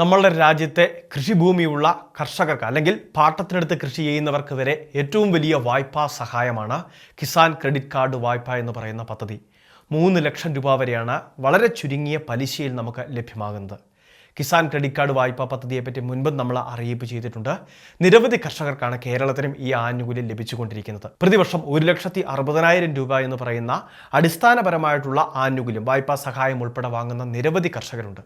നമ്മളുടെ രാജ്യത്തെ കൃഷിഭൂമിയുള്ള കർഷകർക്ക് അല്ലെങ്കിൽ പാട്ടത്തിനെടുത്ത് കൃഷി ചെയ്യുന്നവർക്ക് വരെ ഏറ്റവും വലിയ വായ്പാ സഹായമാണ് കിസാൻ ക്രെഡിറ്റ് കാർഡ് വായ്പ എന്ന് പറയുന്ന പദ്ധതി. മൂന്ന് ലക്ഷം രൂപ വരെയാണ് വളരെ ചുരുങ്ങിയ പലിശയിൽ നമുക്ക് ലഭ്യമാകുന്നത്. കിസാൻ ക്രെഡിറ്റ് കാർഡ് വായ്പാ പദ്ധതിയെപ്പറ്റി മുൻപ് നമ്മൾ അറിയിപ്പ് ചെയ്തിട്ടുണ്ട്. നിരവധി കർഷകർക്കാണ് കേരളത്തിനും ഈ ആനുകൂല്യം ലഭിച്ചുകൊണ്ടിരിക്കുന്നത്. പ്രതിവർഷം ഒരു ലക്ഷത്തി അറുപതിനായിരം രൂപ എന്ന് പറയുന്ന അടിസ്ഥാനപരമായിട്ടുള്ള ആനുകൂല്യം വായ്പാ സഹായം ഉൾപ്പെടെ വാങ്ങുന്ന നിരവധി കർഷകരുണ്ട്.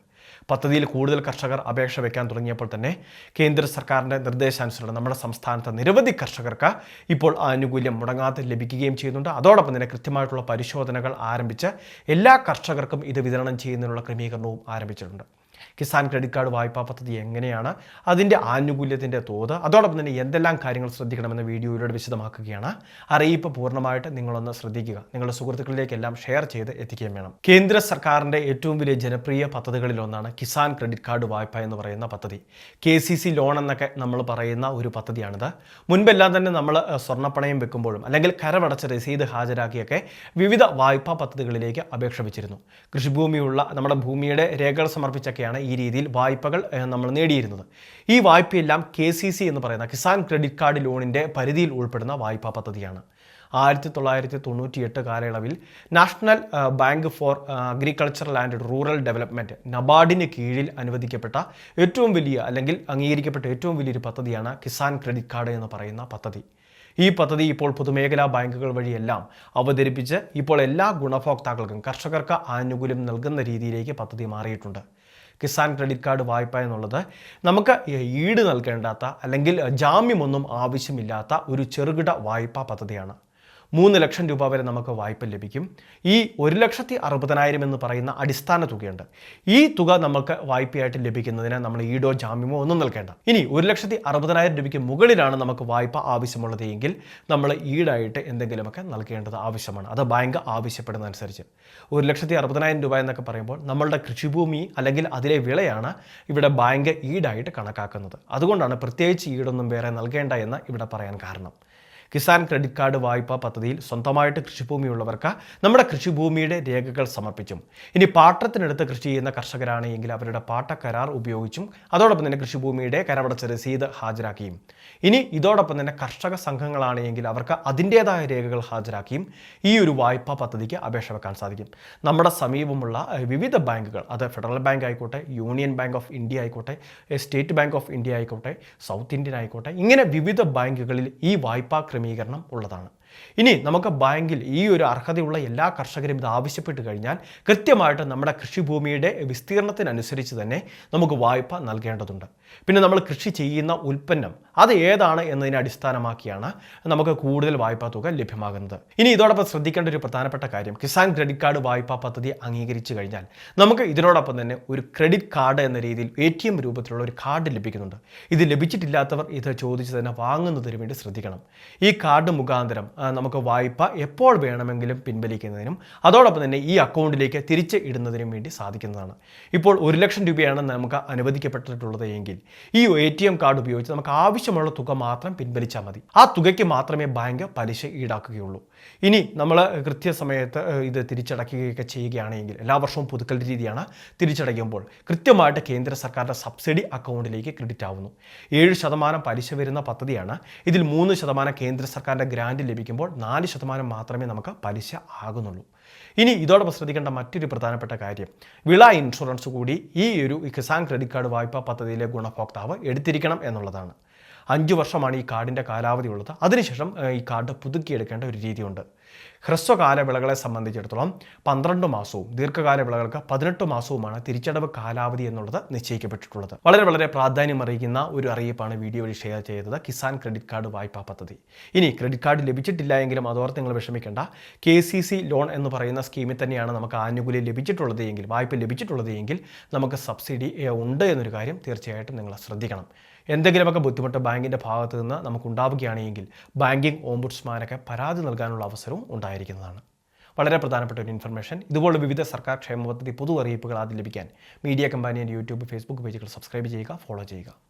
പദ്ധതിയിൽ കൂടുതൽ കർഷകർ അപേക്ഷ വയ്ക്കാൻ തുടങ്ങിയപ്പോൾ തന്നെ കേന്ദ്ര സർക്കാരിന്റെ നിർദ്ദേശാനുസരണം നമ്മുടെ സംസ്ഥാനത്തെ നിരവധി കർഷകർക്ക് ഇപ്പോൾ ആനുകൂല്യം മുടങ്ങാതെ ലഭിക്കുകയും ചെയ്യുന്നുണ്ട്. അതോടൊപ്പം തന്നെ കൃത്യമായിട്ടുള്ള പരിശോധനകൾ ആരംഭിച്ച് എല്ലാ കർഷകർക്കും ഇത് വിതരണം ചെയ്യുന്നതിനുള്ള ക്രമീകരണവും ആരംഭിച്ചിട്ടുണ്ട്. കിസാൻ ക്രെഡിറ്റ് കാർഡ് വായ്പാ പദ്ധതി എങ്ങനെയാണ് അതിന്റെ ആനുകൂല്യത്തിന്റെ തോത് അതോടൊപ്പം തന്നെ എന്തെല്ലാം കാര്യങ്ങൾ ശ്രദ്ധിക്കണമെന്ന് വീഡിയോയിലൂടെ വിശദമാക്കുകയാണ്. അറിയിപ്പ് പൂർണമായിട്ട് നിങ്ങളൊന്ന് ശ്രദ്ധിക്കുക. നിങ്ങളുടെ സുഹൃത്തുക്കളിലേക്കെല്ലാം ഷെയർ ചെയ്ത് എത്തിക്കുകയും വേണം. കേന്ദ്ര സർക്കാരിന്റെ ഏറ്റവും വലിയ ജനപ്രിയ പദ്ധതികളിലൊന്നാണ് കിസാൻ ക്രെഡിറ്റ് കാർഡ് വായ്പ എന്ന് പറയുന്ന പദ്ധതി. കെ സി സി ലോൺ എന്നൊക്കെ നമ്മൾ പറയുന്ന ഒരു പദ്ധതിയാണിത്. മുൻപെല്ലാം തന്നെ നമ്മൾ സ്വർണപ്പണയം വെക്കുമ്പോഴും അല്ലെങ്കിൽ കരമടച്ച രസീത് ഹാജരാക്കിയൊക്കെ വിവിധ വായ്പാ പദ്ധതികളിലേക്ക് അപേക്ഷ വെച്ചിരുന്നു. കൃഷിഭൂമിയുള്ള നമ്മുടെ ഭൂമിയുടെ രേഖകൾ സമർപ്പിച്ചൊക്കെയാണ് ഈ രീതിയിൽ വായ്പകൾ നമ്മൾ നേടിയിരുന്നത്. ഈ വായ്പയെല്ലാം കെ സി സി എന്ന് പറയുന്ന കിസാൻ ക്രെഡിറ്റ് കാർഡ് ലോണിന്റെ പരിധിയിൽ ഉൾപ്പെടുന്ന വായ്പാ പദ്ധതിയാണ്. ആയിരത്തി തൊള്ളായിരത്തി തൊണ്ണൂറ്റി എട്ട് കാലയളവിൽ National Bank for Agricultural and Rural Development നബാർഡിന് കീഴിൽ അനുവദിക്കപ്പെട്ട ഏറ്റവും വലിയ അല്ലെങ്കിൽ അംഗീകരിക്കപ്പെട്ട ഏറ്റവും വലിയൊരു പദ്ധതിയാണ് കിസാൻ ക്രെഡിറ്റ് കാർഡ് എന്ന് പറയുന്ന പദ്ധതി. ഈ പദ്ധതി ഇപ്പോൾ പൊതുമേഖലാ ബാങ്കുകൾ വഴിയെല്ലാം അവതരിപ്പിച്ച് ഇപ്പോൾ എല്ലാ ഗുണഭോക്താക്കൾക്കും കർഷകർക്ക് ആനുകൂല്യം നൽകുന്ന രീതിയിലേക്ക് പദ്ധതി മാറിയിട്ടുണ്ട്. കിസാൻ ക്രെഡിറ്റ് കാർഡ് വായ്പ എന്നുള്ളത് നമുക്ക് ഈട് നൽകേണ്ടാത്ത അല്ലെങ്കിൽ ജാമ്യമൊന്നും ആവശ്യമില്ലാത്ത ഒരു ചെറുകിട വായ്പാ പദ്ധതിയാണ്. മൂന്ന് ലക്ഷം രൂപ വരെ നമുക്ക് വായ്പ ലഭിക്കും. ഈ ഒരു ലക്ഷത്തി അറുപതിനായിരം എന്ന് പറയുന്ന അടിസ്ഥാന തുകയുണ്ട്. ഈ തുക നമുക്ക് വായ്പയായിട്ട് ലഭിക്കുന്നതിന് നമ്മൾ ഈടോ ജാമ്യമോ ഒന്നും നൽകേണ്ട. ഇനി ഒരു ലക്ഷത്തി അറുപതിനായിരം രൂപയ്ക്ക് മുകളിലാണ് നമുക്ക് വായ്പ ആവശ്യമുള്ളത് എങ്കിൽ നമ്മൾ ഈടായിട്ട് എന്തെങ്കിലുമൊക്കെ നൽകേണ്ടത് ആവശ്യമാണ്. അത് ബാങ്ക് ആവശ്യപ്പെടുന്നതനുസരിച്ച്. ഒരു ലക്ഷത്തി അറുപതിനായിരം രൂപ എന്നൊക്കെ പറയുമ്പോൾ നമ്മളുടെ കൃഷിഭൂമി അല്ലെങ്കിൽ അതിലെ വിളയാണ് ഇവിടെ ബാങ്ക് ഈടായിട്ട് കണക്കാക്കുന്നത്. അതുകൊണ്ടാണ് പ്രത്യേകിച്ച് ഈടൊന്നും വേറെ നൽകേണ്ട എന്ന് ഇവിടെ പറയാൻ കാരണം. കിസാൻ ക്രെഡിറ്റ് കാർഡ് വായ്പാ പദ്ധതിയിൽ സ്വന്തമായിട്ട് കൃഷിഭൂമിയുള്ളവർക്ക് നമ്മുടെ കൃഷിഭൂമിയുടെ രേഖകൾ സമർപ്പിച്ചും. ഇനി പാട്ടത്തിനടുത്ത് കൃഷി ചെയ്യുന്ന കർഷകരാണെങ്കിൽ അവരുടെ പാട്ട കരാർ ഉപയോഗിച്ചും അതോടൊപ്പം തന്നെ കൃഷിഭൂമിയുടെ കരവടച്ച രസീത് ഹാജരാക്കിയും. ഇനി ഇതോടൊപ്പം തന്നെ കർഷക സംഘങ്ങളാണെങ്കിൽ അവർക്ക് അതിന്റേതായ രേഖകൾ ഹാജരാക്കിയും ഈ ഒരു വായ്പാ പദ്ധതിക്ക് അപേക്ഷ വെക്കാൻ സാധിക്കും. നമ്മുടെ സമീപമുള്ള വിവിധ ബാങ്കുകൾ അത് ഫെഡറൽ ബാങ്ക് ആയിക്കോട്ടെ യൂണിയൻ ബാങ്ക് ഓഫ് ഇന്ത്യ ആയിക്കോട്ടെ സ്റ്റേറ്റ് ബാങ്ക് ഓഫ് ഇന്ത്യ ആയിക്കോട്ടെ സൗത്ത് ഇന്ത്യൻ ആയിക്കോട്ടെ ഇങ്ങനെ വിവിധ ബാങ്കുകളിൽ ഈ വായ്പാ ക്രമീകരണം ഉള്ളതാണ്. ഇനി നമുക്ക് ബാങ്കിൽ ഈ ഒരു അർഹതയുള്ള എല്ലാ കർഷകരും ഇത് ആവശ്യപ്പെട്ട് കഴിഞ്ഞാൽ കൃത്യമായിട്ട് നമ്മുടെ കൃഷിഭൂമിയുടെ വിസ്തീർണത്തിനനുസരിച്ച് തന്നെ നമുക്ക് വായ്പ നൽകേണ്ടതുണ്ട്. പിന്നെ നമ്മൾ കൃഷി ചെയ്യുന്ന ഉൽപ്പന്നം അത് ഏതാണ് എന്നതിനെ അടിസ്ഥാനമാക്കിയാണ് നമുക്ക് കൂടുതൽ വായ്പാ തുക ലഭ്യമാകുന്നത്. ഇനി ഇതോടൊപ്പം ശ്രദ്ധിക്കേണ്ട ഒരു പ്രധാനപ്പെട്ട കാര്യം കിസാൻ ക്രെഡിറ്റ് കാർഡ് വായ്പാ പദ്ധതി അംഗീകരിച്ചു കഴിഞ്ഞാൽ നമുക്ക് ഇതിനോടൊപ്പം തന്നെ ഒരു ക്രെഡിറ്റ് കാർഡ് എന്ന രീതിയിൽ എ ടി എം രൂപത്തിലുള്ള ഒരു കാർഡ് ലഭിക്കുന്നുണ്ട്. ഇത് ലഭിച്ചിട്ടില്ലാത്തവർ ഇത് ചോദിച്ച് തന്നെ വാങ്ങുന്നതിന് വേണ്ടി ശ്രദ്ധിക്കണം. ഈ കാർഡ് മുഖാന്തരം നമുക്ക് വായ്പ എപ്പോൾ വേണമെങ്കിലും പിൻവലിക്കുന്നതിനും അതോടൊപ്പം തന്നെ ഈ അക്കൗണ്ടിലേക്ക് തിരിച്ച് ഇടുന്നതിനും വേണ്ടി സാധിക്കുന്നതാണ്. ഇപ്പോൾ ഒരു ലക്ഷം രൂപയാണ് നമുക്ക് അനുവദിക്കപ്പെട്ടിട്ടുള്ളത് എങ്കിൽ ഈ എ ടി എം കാർഡ് ഉപയോഗിച്ച് നമുക്ക് ആവശ്യമുള്ള തുക മാത്രം പിൻവലിച്ചാൽ മതി. ആ തുകയ്ക്ക് മാത്രമേ ബാങ്ക് പലിശ ഈടാക്കുകയുള്ളൂ. ഇനി നമ്മൾ കൃത്യസമയത്ത് ഇത് തിരിച്ചടയ്ക്കുകയൊക്കെ ചെയ്യുകയാണെങ്കിൽ എല്ലാ വർഷവും പുതുക്കൽ രീതിയാണ് തിരിച്ചടയ്ക്കുമ്പോൾ കൃത്യമായിട്ട് കേന്ദ്ര സർക്കാരിന്റെ സബ്സിഡി അക്കൗണ്ടിലേക്ക് ക്രെഡിറ്റ് ആവുന്നു. ഏഴ് ശതമാനം പലിശ വരുന്ന പദ്ധതിയാണ് ഇതിൽ മൂന്ന് ശതമാനം കേന്ദ്ര സർക്കാരിന്റെ ഗ്രാൻഡ് ലഭിക്കുമ്പോൾ നാല് ശതമാനം മാത്രമേ നമുക്ക് പലിശ ആകുന്നുള്ളൂ. ഇനി ഇതോടൊപ്പം ശ്രദ്ധിക്കേണ്ട മറ്റൊരു പ്രധാനപ്പെട്ട കാര്യം. വിള ഇൻഷുറൻസ് കൂടി ഈ ഒരു കിസാൻ ക്രെഡിറ്റ് കാർഡ് വായ്പാ പദ്ധതിയിലെ ഗുണഭോക്താവ് എടുത്തിരിക്കണം എന്നുള്ളതാണ്. അഞ്ച് വർഷമാണ് ഈ കാർഡിന്റെ കാലാവധി ഉള്ളത്. അതിനുശേഷം ഈ കാർഡ് പുതുക്കിയെടുക്കേണ്ട ഒരു രീതിയുണ്ട്. ഹ്രസ്വകാല വിളകളെ സംബന്ധിച്ചിടത്തോളം പന്ത്രണ്ട് മാസവും ദീർഘകാല വിളകൾക്ക് പതിനെട്ട് മാസവുമാണ് തിരിച്ചടവ് കാലാവധി എന്നുള്ളത് നിശ്ചയിക്കപ്പെട്ടിട്ടുള്ളത്. വളരെ വളരെ പ്രാധാന്യം അറിയിക്കുന്ന ഒരു അറിയിപ്പാണ് വീഡിയോ വഴി ഷെയർ ചെയ്തത് കിസാൻ ക്രെഡിറ്റ് കാർഡ് വായ്പാ പദ്ധതി. ഇനി ക്രെഡിറ്റ് കാർഡ് ലഭിച്ചിട്ടില്ല എങ്കിലും അതോർത്ത് നിങ്ങൾ വിഷമിക്കേണ്ട. കെ സി സി ലോൺ എന്ന് പറയുന്ന സ്കീമിൽ തന്നെയാണ് നമുക്ക് ആനുകൂല്യം ലഭിച്ചിട്ടുള്ളത് എങ്കിൽ വായ്പ ലഭിച്ചിട്ടുള്ളത് എങ്കിൽ നമുക്ക് സബ്സിഡി ഉണ്ട് എന്നൊരു കാര്യം തീർച്ചയായിട്ടും നിങ്ങൾ ശ്രദ്ധിക്കണം. എന്തെങ്കിലുമൊക്കെ ബുദ്ധിമുട്ട് ബാങ്കിന്റെ ഭാഗത്ത് നിന്ന് നമുക്ക് ഉണ്ടാവുകയാണെങ്കിൽ ബാങ്കിങ് ഓംബുഡ്സ്മാനൊക്കെ പരാതി നൽകാനുള്ള അവസരവും ഉണ്ടായിരിക്കുന്നതാണ്. വളരെ പ്രധാനപ്പെട്ട ഒരു ഇൻഫർമേഷൻ ഇതുപോലെ വിവിധ സർക്കാർ ക്ഷേമ പദ്ധതി പൊതു അറിയിപ്പുകൾ ആദ്യം ലഭിക്കാൻ മീഡിയ കമ്പാനിയൻ യൂട്യൂബ് ഫേസ്ബുക്ക് പേജുകൾ സബ്സ്ക്രൈബ് ചെയ്യുക ഫോളോ ചെയ്യുക.